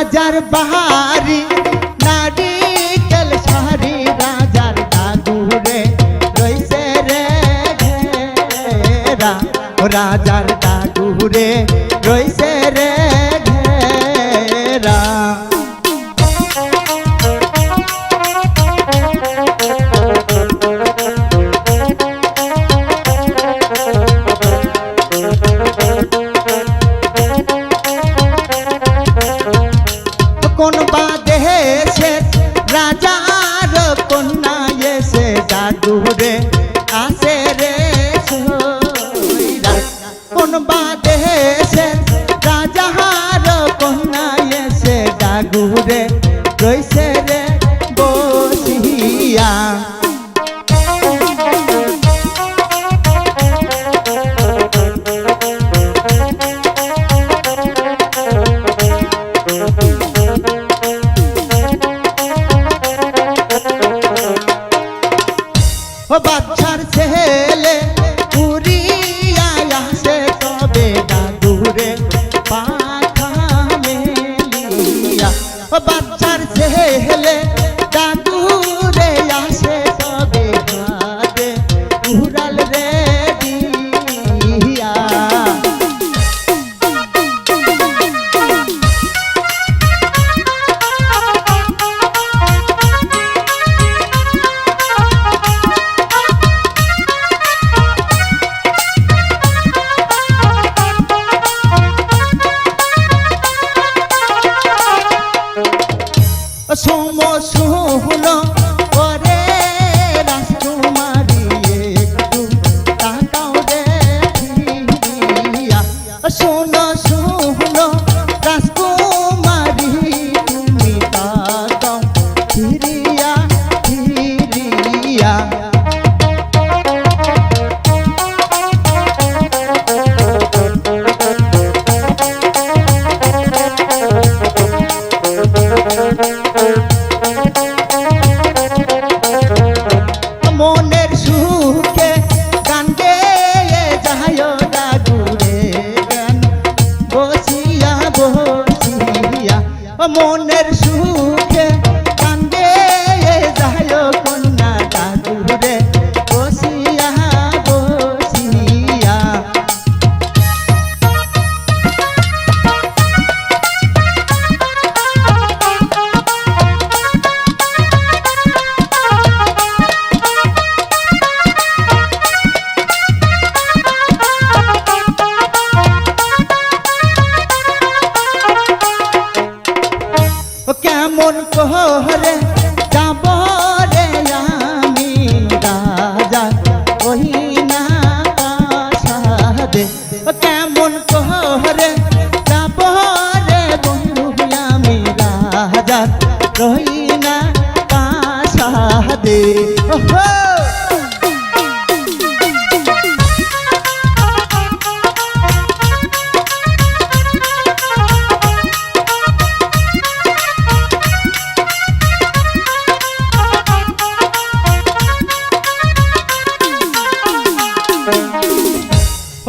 রাজার বাহারি নারী কেল সাহারি রাজার দাগুরে রইছে রে ঘেরা। রাজার দাগুরে রইছে ও বাচ্চার ছেলে উড়িয়া আসে তবে দাদুরে পাখা মেলিয়া। ও বাচ্চার ছেলে মন কোহরে যাব রে আমি রাজা ওহি না সাদে কেমন কোহরে যাব রে বন্ধু, আমি রাজা রহি না সাদে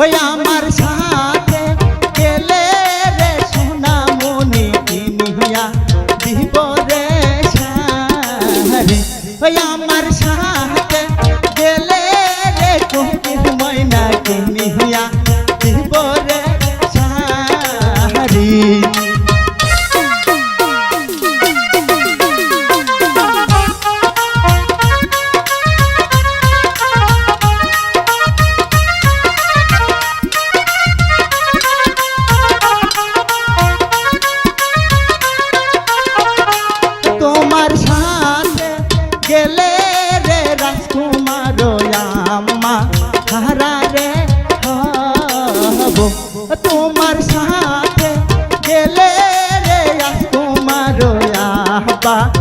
ওই আমার সা papá.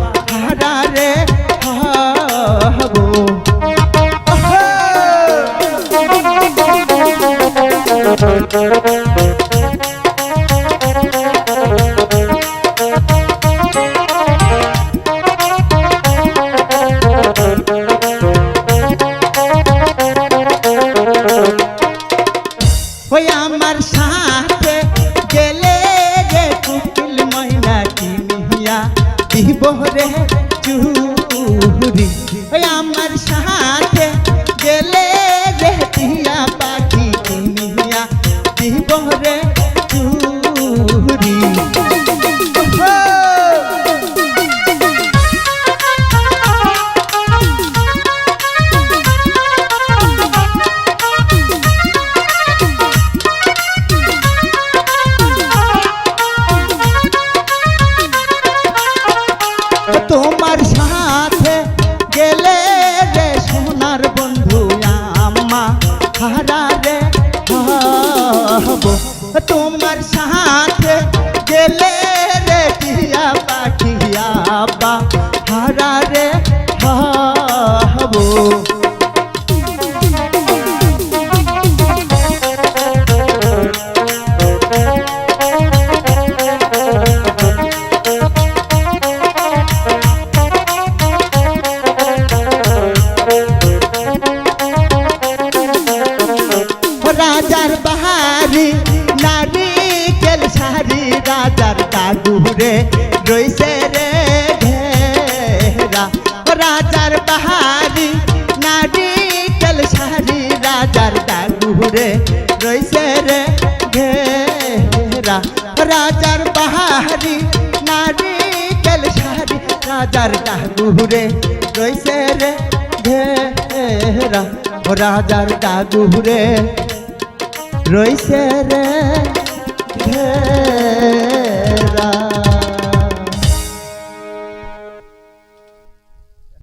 দাগুরে রইছে রে ঘেরা। রাজার বাহারি নারী কেল সারি রাজার দাগুরে রইছে রে ঘেরা। রাজার বাহারি নারী কেল সারি রাজার দাগুরে রইছে রে ঘেরা। রাজার দাগুরে রইছে রে ঘেরা।